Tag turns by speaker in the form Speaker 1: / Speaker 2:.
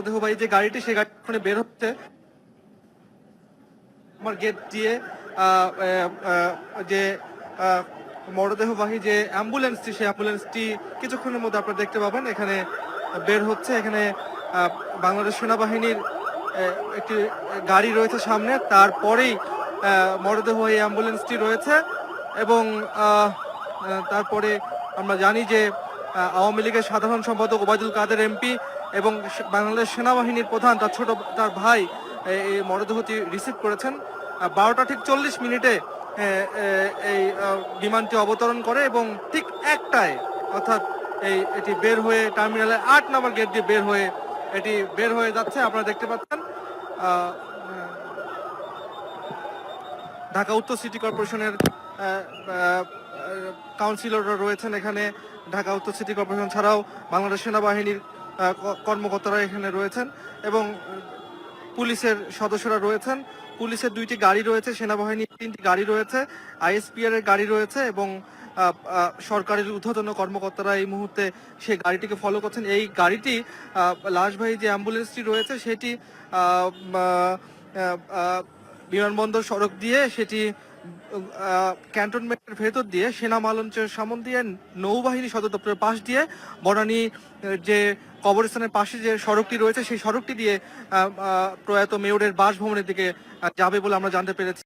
Speaker 1: মরদেহবাহী যে গাড়িটি, সেই গাড়ি বের হচ্ছে। আমার গেট দিয়ে যে মরদেহবাহী যে অ্যাম্বুলেন্সটি, সেই অ্যাম্বুলেন্সটি কিছুক্ষণের মধ্যে আপনারা দেখতে পাবেন। এখানে বের হচ্ছে। এখানে বাংলাদেশ সেনাবাহিনীর একটি গাড়ি রয়েছে সামনে। তারপরেই মরদেহবাহী অ্যাম্বুলেন্সটি রয়েছে এবং তারপরে আমরা জানি যে আওয়ামী লীগের সাধারণ সম্পাদক ওবায়দুল কাদের এমপি এবং বাংলাদেশ সেনাবাহিনীর প্রধান তার ছোট তার ভাই এই- মরদেহটি রিসিভ করেছেন। বারোটা ঠিক চল্লিশ মিনিটে এই বিমানটি অবতরণ করে এবং ঠিক একটায়, অর্থাৎ এই, এটি বের হয়ে টার্মিনালে আট নম্বর গেট দিয়ে বের হয়ে এটি বের হয়ে যাচ্ছে। আপনারা দেখতে পাচ্ছেন ঢাকা উত্তর সিটি কর্পোরেশনের কাউন্সিলররা রয়েছেন এখানে। ঢাকা উত্তর সিটি কর্পোরেশন ছাড়াও বাংলাদেশ সেনাবাহিনীর কর্মকর্তারা এখানে রয়েছেন এবং পুলিশের সদস্যরা রয়েছেন। পুলিশের দুইটি গাড়ি রয়েছে, সেনাবাহিনীর তিনটি গাড়ি রয়েছে, আইএসপিআর এর গাড়ি রয়েছে এবং সরকারের ঊর্ধ্বতন কর্মকর্তারা এই মুহূর্তে সেই গাড়িটিকে ফলো করছেন। এই গাড়িটি লাশবাহী যে অ্যাম্বুলেন্সটি রয়েছে, সেটি বিমানবন্দর সড়ক দিয়ে সেটি ক্যান্টনমেন্টের ভেতর দিয়ে সেনা মালঞ্চের সামন দিয়ে নৌবাহিনী সদর দপ্তরের পাশ দিয়ে বনানী যে কবরস্থানের পাশে যে সড়কটি রয়েছে, সেই সড়কটি দিয়ে প্রয়াত মেয়রের বাসভবনের দিকে যাবে বলে আমরা জানতে পেরেছি।